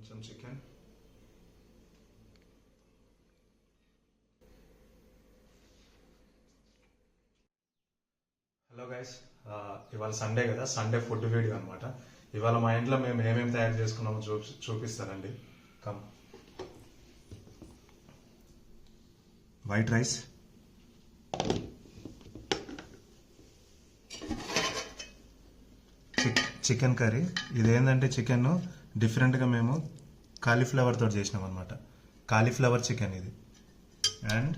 కొంచెం chicken hello guys ఇవాళ Sunday కదా. సండే ఫుడ్ వీడియో అనమాట ఇవాళ మా ఇంట్లో మేము ఏమేమి తయారు చేసుకున్నామో చూపి చూపిస్తానండి. Cum white rice chicken curry ఇదేంటంటే చికెన్ డిఫరెంట్గా మేము కాలీఫ్లవర్తో చేసినాం అనమాట కాలీఫ్లవర్ చికెన్ ఇది. And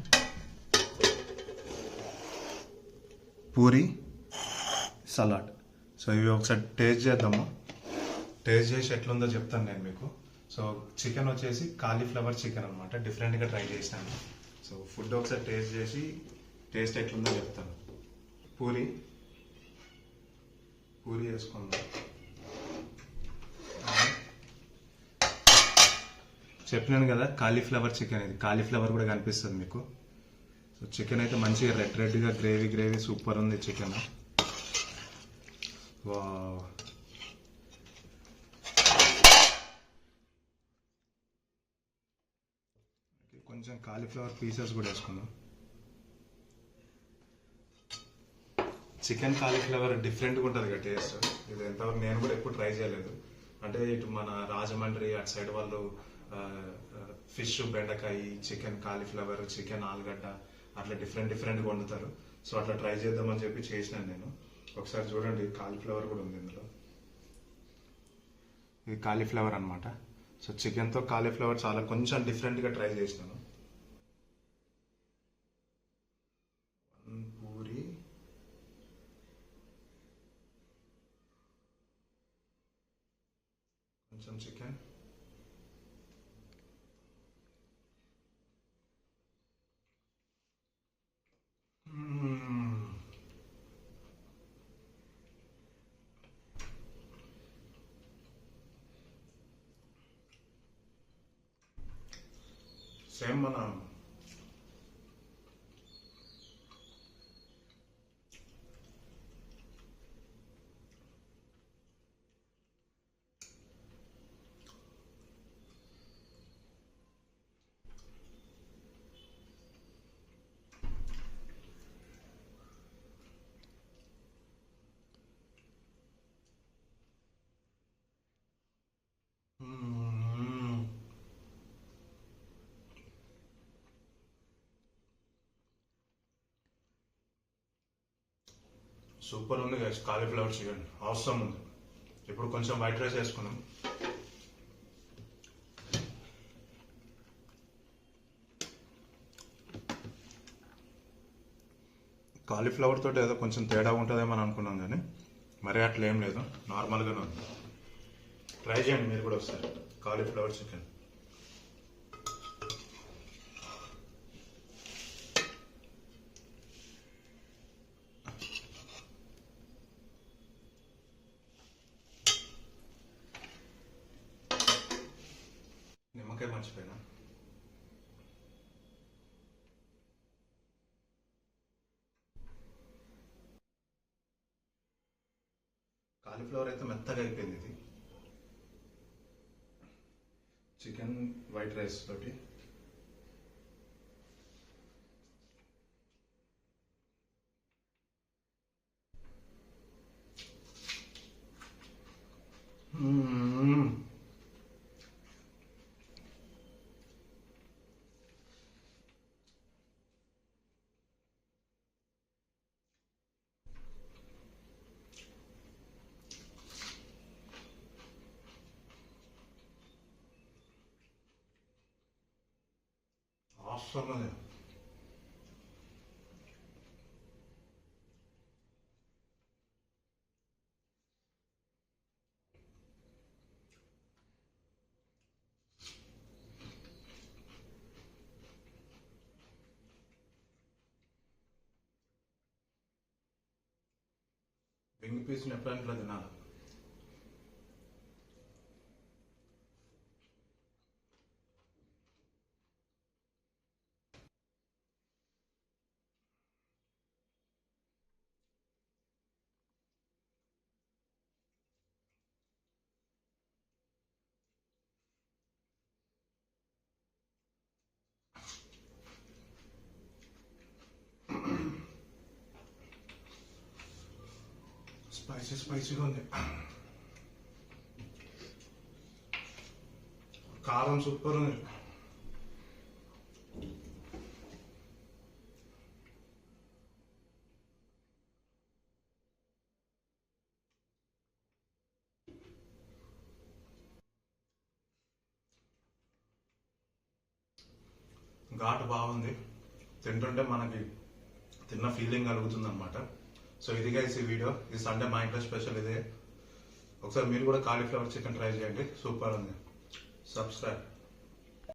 puri salad. సో ఇవి ఒకసారి టేస్ట్ చేద్దాము. టేస్ట్ చేసి ఎట్లుందో చెప్తాను నేను మీకు. సో చికెన్ వచ్చేసి కాలీఫ్లవర్ చికెన్ అనమాట డిఫరెంట్గా ట్రై చేసాను సో ఫుడ్ ఒకసారి టేస్ట్ చేసి టేస్ట్ ఎట్లుందో చెప్తాను. పూరి. పూరి వేసుకుందాం. చెప్పినాను కదా కాలీఫ్లవర్ చికెన్ ఇది. కాలీఫ్లవర్ కూడా కనిపిస్తుంది మీకు. సో చికెన్ అయితే మంచిగా రెడ్ రెడ్గా గ్రేవీ గ్రేవీ సూపర్ ఉంది చికెన్ కొంచెం కాలీఫ్లవర్ పీసెస్ కూడా వేసుకుందాం. చికెన్ కాలీఫ్లవర్ డిఫరెంట్గా ఉంటుంది కదా టేస్ట్ ఇది ఎంతవరకు నేను కూడా ఎప్పుడు ట్రై చేయలేదు. అంటే ఇటు మన రాజమండ్రి అటు సైడ్ వాళ్ళు ఫిష్ బెండకాయ చికెన్ కాలీఫ్లవర్ చికెన్ ఆలుగడ్డ అట్లా డిఫరెంట్ డిఫరెంట్గా వండుతారు. సో అట్లా ట్రై చేద్దామని చెప్పి చేసినాను నేను. ఒకసారి చూడండి కాలీఫ్లవర్ కూడా ఉంది ఇందులో. ఇది కాలీఫ్లవర్ అనమాట సో చికెన్తో కాలీఫ్లవర్ చాలా కొంచెం డిఫరెంట్గా ట్రై చేసినాను. పూరి. కొంచెం చికెన్. సేమ్ మన మ్మ్. సూపర్ ఉంది గైస్ కాలీఫ్లవర్ చికెన్ అవసరం ఉంది. ఇప్పుడు కొంచెం వైట్ రైస్ వేసుకున్నాం కాలీఫ్లవర్ తోటి ఏదో కొంచెం తేడా ఉంటుందేమో అని అనుకున్నాం కానీ మరి అట్లా ఏం లేదు నార్మల్గానే ఉంది. ట్రై చేయండి మీరు కూడా ఒకసారి. కాలీఫ్లవర్ చికెన్ నిమ్మకాయ మర్చిపోయినా. కాలీఫ్లవర్ అయితే మెత్తగా అయిపోయింది ఇది. చికెన్ వైట్ రైస్ తోటి. మ్మ్. అవసరం లేదు వింగ్ పీస్ని స్పైసీ స్పైసీగా ఉంది. కారం సూపర్ ఉంది. ఘాటు బాగుంది. తింటుంటే మనకి తిన్న ఫీలింగ్ కలుగుతుంది అనమాట సో ఇది గైస్ ఈ వీడియో ఈ సండే మా ఇంట్లో స్పెషల్ ఇదే. ఒకసారి మీరు కూడా కాలీఫ్లవర్ చికెన్ ట్రై చేయండి. సూపర్ ఉంది. సబ్స్క్రైబ్